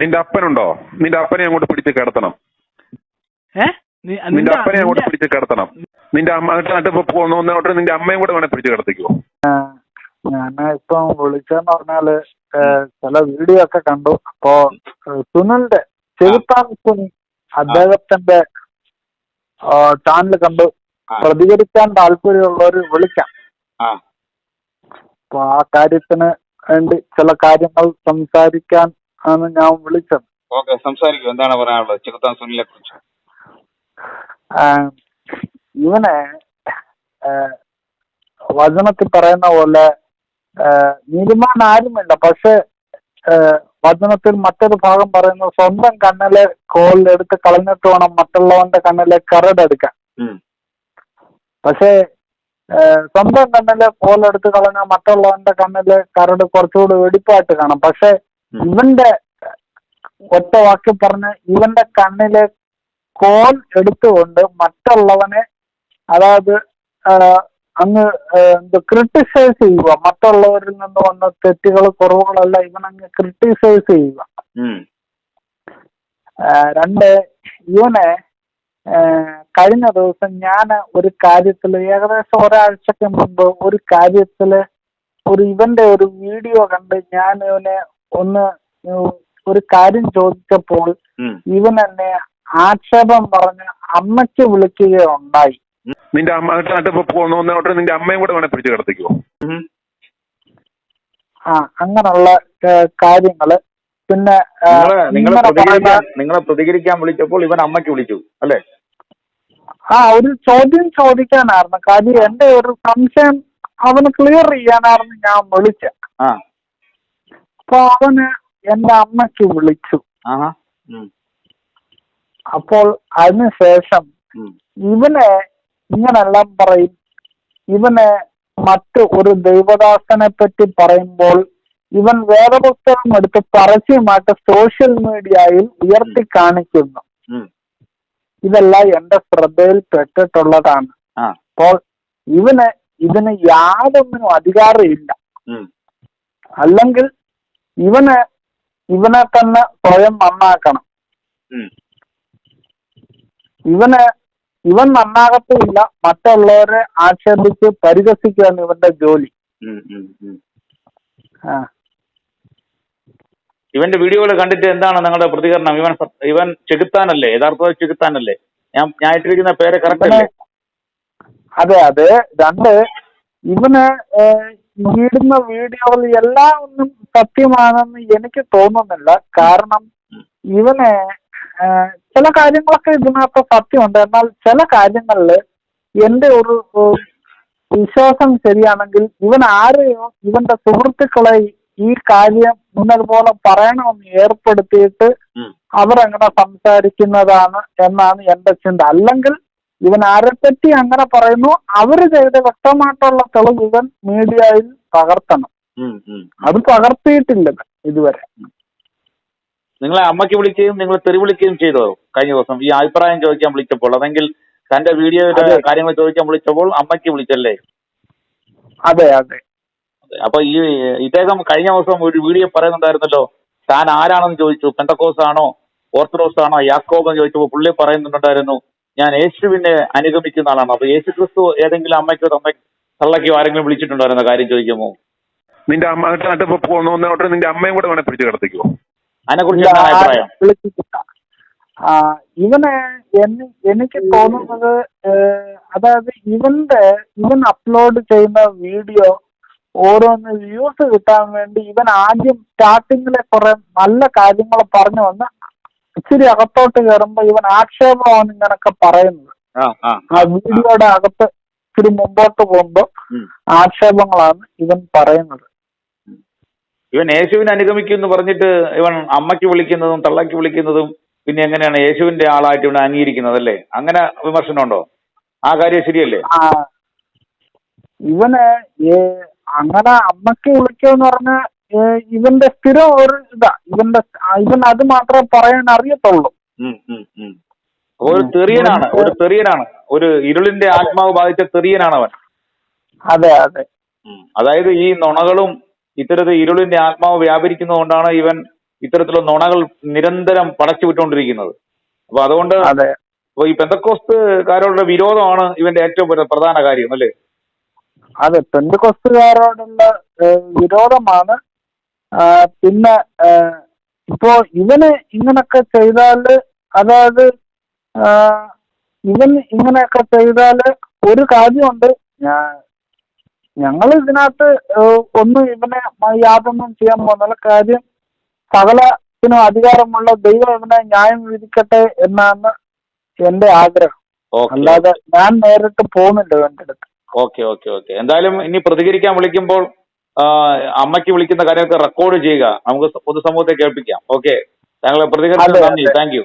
നിന്റെ അപ്പനുണ്ടോ? നിന്റെ അപ്പനെ അങ്ങോട്ട് പിടിച്ച് കിടത്തണം. നിന്റെ അപ്പനെ അങ്ങോട്ട് പിടിച്ച് കിടത്തണം. നിന്റെ അമ്മ പോകുന്നോട്ട് നിന്റെ അമ്മയും കൂടെ വേണേ പിടിച്ച് കിടത്തിക്കോ. ഞാൻ ഇപ്പം വിളിച്ചെന്ന് പറഞ്ഞാൽ ചില വീഡിയോ ഒക്കെ കണ്ടു. അപ്പോ സുനിലിന്റെ ചെറുത്താൻ സുനി അദ്ദേഹത്തിന്റെ ചാനൽ കണ്ടു. പ്രതികരിക്കാൻ താല്പര്യമുള്ളവർ വിളിക്കാം. ആ. അപ്പൊ ആ കാര്യത്തിന് വേണ്ടി ചില കാര്യങ്ങൾ സംസാരിക്കാൻ ആണ് ഞാൻ വിളിച്ചത്. ഓക്കെ സംസാരിക്കും. എന്താണ് പറയാനുള്ളത്? ചെകുത്താൻ സുനിലെ കുറിച്ച്. ഇവനെ വചനത്തിൽ പറയുന്ന പോലെ നീതിമാൻ ആരുമില്ല. പക്ഷെ വചനത്തിൽ മറ്റൊരു ഭാഗം പറയുന്നത് സ്വന്തം കണ്ണിലെ കോളിലെടുത്ത് കളഞ്ഞിട്ട് വേണം മറ്റുള്ളവന്റെ കണ്ണിലെ കരടെടുക്കാൻ പക്ഷേ സ്വന്തം കണ്ണിലെ കോലെടുത്ത് കളഞ്ഞാൽ മറ്റുള്ളവന്റെ കണ്ണിലെ കരട് കുറച്ചുകൂടി വെടിപ്പായിട്ട് കാണാം. പക്ഷെ. ഇവന്റെ ഒറ്റ വാക്കി പറഞ്ഞ് ഇവന്റെ കണ്ണിലെ കോൺ എടുത്തുകൊണ്ട് മറ്റുള്ളവനെ അതായത് അങ്ങ് എന്ത് ക്രിട്ടിസൈസ് ചെയ്യുക. മറ്റുള്ളവരിൽ നിന്ന് വന്ന തെറ്റുകൾ കുറവുകളെല്ലാം ഇവനങ്ങ് ക്രിട്ടിസൈസ് ചെയ്യുക. രണ്ട് ഇവനെ കഴിഞ്ഞ ദിവസം ഞാൻ ഒരു കാര്യത്തിൽ ഏകദേശം ഒരാഴ്ചക്ക് മുമ്പ് ഒരു കാര്യത്തിൽ ഒരു ഇവന്റെ ഒരു വീഡിയോ കണ്ട് ഞാൻ ഇവനെ ഒന്ന് ഒരു കാര്യം ചോദിച്ചപ്പോൾ ഇവൻ എന്നെ ആക്ഷേപം പറഞ്ഞ് അമ്മയ്ക്ക് വിളിക്കുകയുണ്ടായി. നിന്റെ അമ്മ പോകുന്നോട്ട് നിന്റെ അമ്മയും കൂടെ വേണേ പിടിച്ചു കിടത്തിക്കോ? ആ അങ്ങനെയുള്ള കാര്യങ്ങൾ. പിന്നെ നിങ്ങളെ പ്രതികരിക്കാൻ പറയുന്ന- നിങ്ങളെ പ്രതികരിക്കാൻ വിളിച്ചപ്പോൾ ഇവൻ അമ്മയ്ക്ക് വിളിച്ചു അല്ലേ? ആ ഒരു ചോദ്യം ചോദിക്കാനായിരുന്നു. കാര്യം എന്റെ ഒരു സംശയം അവന് ക്ലിയർ ചെയ്യാനായിരുന്നു ഞാൻ വിളിച്ച ആ. അപ്പൊ അവന് എന്റെ അമ്മയ്ക്ക് വിളിച്ചു. അപ്പോൾ അതിനുശേഷം ഇവനെ ഇങ്ങനെല്ലാം പറയും. ഇവനെ മറ്റു ഒരു ദൈവദാസനെ പറ്റി പറയുമ്പോൾ ഇവൻ വേദപുസ്തകം എടുത്ത് പരസ്യമായിട്ട് സോഷ്യൽ മീഡിയയിൽ ഉയർത്തി കാണിക്കുന്നു. ഇതെല്ലാം എന്റെ ശ്രദ്ധയിൽ പെട്ടിട്ടുള്ളതാണ്. അപ്പോൾ ഇവന് ഇതിന് യാതൊന്നിനും അധികാരമില്ല. അല്ലെങ്കിൽ ഇവന് ഇവനെ തന്നെ സ്വയം നന്നാക്കണം. ഇവന് ഇവൻ നന്നാകത്തുമില്ല മറ്റുള്ളവരെ ആക്ഷേപിച്ച് പരിഹസിക്കുകയാണ് ഇവന്റെ ജോലി. ഇവന്റെ വീഡിയോകൾ കണ്ടിട്ട് എന്താണ് നിങ്ങളുടെ പ്രതികരണം? ഇവൻ ഇവൻ ചെകുത്താനല്ലേ? യഥാർത്ഥത്തിൽ ചെകുത്താനല്ലേ? ഞാൻ ഞാൻ ഇട്ടിരിക്കുന്ന പേര് കറക്റ്റ് അല്ലേ? അതെ അതെ. രണ്ട് ഇവന് ഏഹ്, ഇടുന്ന വീഡിയോകൾ എല്ലാം ഒന്നും സത്യമാണെന്ന് എനിക്ക് തോന്നുന്നില്ല. കാരണം ഇവനെ ചില കാര്യങ്ങളൊക്കെ ഇതിനകത്ത് സത്യമുണ്ട്. എന്നാൽ ചില കാര്യങ്ങളിൽ എന്റെ ഒരു വിശ്വാസം ശരിയാണെങ്കിൽ ഇവൻ ആരെയോ ഇവന്റെ സുഹൃത്തുക്കളെ ഈ കാര്യം മുന്നതുപോലെ പറയണമെന്ന് ഏർപ്പെടുത്തിയിട്ട് അവരങ്ങനെ സംസാരിക്കുന്നതാണ് എന്നാണ് എന്റെ ചിന്ത. അല്ലെങ്കിൽ ഇവൻ ആരെപ്പറ്റി അങ്ങനെ പറയുന്നു അവർ ചെയ്ത വ്യക്തമായിട്ടുള്ള തെളിവ് ഇവൻ മീഡിയയിൽ പകർത്തണം. അത് പകർത്തിയിട്ടില്ല ഇതുവരെ നിങ്ങളെ അമ്മയ്ക്ക് വിളിക്കുകയും നിങ്ങൾ തെറി വിളിക്കുകയും ചെയ്തോ കഴിഞ്ഞ ദിവസം ഈ അഭിപ്രായം ചോദിക്കാൻ വിളിച്ചപ്പോൾ അതെങ്കിൽ തന്റെ വീഡിയോയുടെ. കാര്യങ്ങൾ ചോദിക്കാൻ വിളിച്ചപ്പോൾ അമ്മയ്ക്ക് വിളിച്ചല്ലേ അതെ അതെ അതെ. അപ്പൊ ഈ ഇദ്ദേഹം കഴിഞ്ഞ ദിവസം ഒരു വീഡിയോ പറയുന്നുണ്ടായിരുന്നല്ലോ താൻ ആരാണെന്ന് ചോദിച്ചു പെന്തക്കോസ് ആണോ ഓർത്തഡോക്സ് ആണോ യാക്കോബ് എന്ന് ചോദിച്ചപ്പോൾ പുള്ളി പറയുന്നുണ്ടായിരുന്നു ഞാൻ യേശുവിനെ അനുഗമിക്കുന്ന ആളാണ്. അപ്പൊ യേശു ക്രിസ്തു ഏതെങ്കിലും അമ്മയ്ക്കോ തമ്മയ്ക്കോ തള്ളയ്ക്കോ ആരെങ്കിലും വിളിച്ചിട്ടുണ്ടായിരുന്ന? കാര്യം ചോദിക്കുമോ? നിന്റെ അമ്മ പോകുന്നോട്ട് നിന്റെ അമ്മയും കൂടെ വേണേ പിടിച്ചു കിടത്തിക്കോ. അതിനെ കുറിച്ച് അഭിപ്രായം? ആ ഇവന് എനി- എനിക്ക് തോന്നുന്നത് അതായത് ഇവന്റെ ഇവൻ അപ്ലോഡ് ചെയ്യുന്ന വീഡിയോ ഓരോന്ന് വ്യൂസ് കിട്ടാൻ വേണ്ടി ഇവൻ ആദ്യം സ്റ്റാർട്ടിങ്ങിലെ കുറെ നല്ല കാര്യങ്ങൾ പറഞ്ഞു വന്ന് ഇച്ചിരി അകത്തോട്ട് കയറുമ്പോ ഇവൻ ആക്ഷേപമാണ് ഇങ്ങനൊക്കെ പറയുന്നത്. ആ വീഡിയോയുടെ അകത്ത് ഇച്ചിരി മുമ്പോട്ട് പോകുമ്പോ. ആക്ഷേപങ്ങളാണ് ഇവൻ പറയുന്നത്. ഇവൻ യേശുവിനെ അനുഗമിക്കും എന്ന് പറഞ്ഞിട്ട് ഇവൻ അമ്മയ്ക്ക് വിളിക്കുന്നതും തള്ളയ്ക്ക് വിളിക്കുന്നതും പിന്നെ എങ്ങനെയാണ് യേശുവിന്റെ ആളായിട്ട് ഇവിടെ അംഗീകരിക്കുന്നത് അല്ലേ? അങ്ങനെ വിമർശനമുണ്ടോ? ആ കാര്യം ശരിയല്ലേ? ഇവന് അങ്ങനെ അമ്മയ്ക്ക് വിളിക്കുമെന്ന് പറഞ്ഞ ഇവന്റെ സ്ഥിരം ഒരു ഇതാ ഇവന്റെ ഇവൻ അത് മാത്രമേ പറയാൻ അറിയത്തുള്ളൂ. ഒരു തെറിയനാണ് ഒരു തെറിയനാണ്. ഒരു ഇരുളിന്റെ ആത്മാവ് ബാധിച്ച തെറിയനാണ് അവൻ അതെ. അതെ അതായത് ഈ നുണകളും ഇത്തരത്തിൽ ഇരുളിന്റെ ആത്മാവ് വ്യാപരിക്കുന്നതുകൊണ്ടാണ് ഇവൻ ഇത്തരത്തിലുള്ള നുണകൾ നിരന്തരം പടച്ചുവിട്ടുകൊണ്ടിരിക്കുന്നത് അപ്പൊ അതുകൊണ്ട് അതെ. അപ്പൊ ഈ പെന്തക്കോസ്തുകാരോടുള്ള വിരോധമാണ് ഇവന്റെ ഏറ്റവും പ്ര- പ്രധാന കാര്യം അല്ലേ? അതെ പെന്തക്കോസ്തുകാരോടുള്ള വിരോധമാണ് പിന്നെ ഇപ്പോ ഇവന് ഇങ്ങനൊക്കെ ചെയ്താൽ അതായത് ഇവൻ ഇങ്ങനെയൊക്കെ ചെയ്താൽ ഒരു കാര്യമുണ്ട് ഞാൻ ഞങ്ങൾ ഇതിനകത്ത് ഒന്നും ഇവനെ യാതൊന്നും ചെയ്യാൻ പോകുന്നില്ല. കാര്യം സകലത്തിനും അധികാരമുള്ള ദൈവം ഇവനെ ന്യായം വിധിക്കട്ടെ എന്നാണ് എന്റെ ആഗ്രഹം. അല്ലാതെ ഞാൻ നേരിട്ട് പോകുന്നുണ്ട് ഇവന്റെ അടുത്ത്. Okay okay okay. എന്തായാലും ഇനി പ്രതികരിക്കാൻ വിളിക്കുമ്പോൾ അമ്മയ്ക്ക് വിളിക്കുന്ന കാര്യമൊക്കെ റെക്കോർഡ് ചെയ്യുക. നമുക്ക് പൊതുസമൂഹത്തെ കേൾപ്പിക്കാം. ഓക്കെ താങ്കളെ പ്രതികരണം നന്ദി. Thank you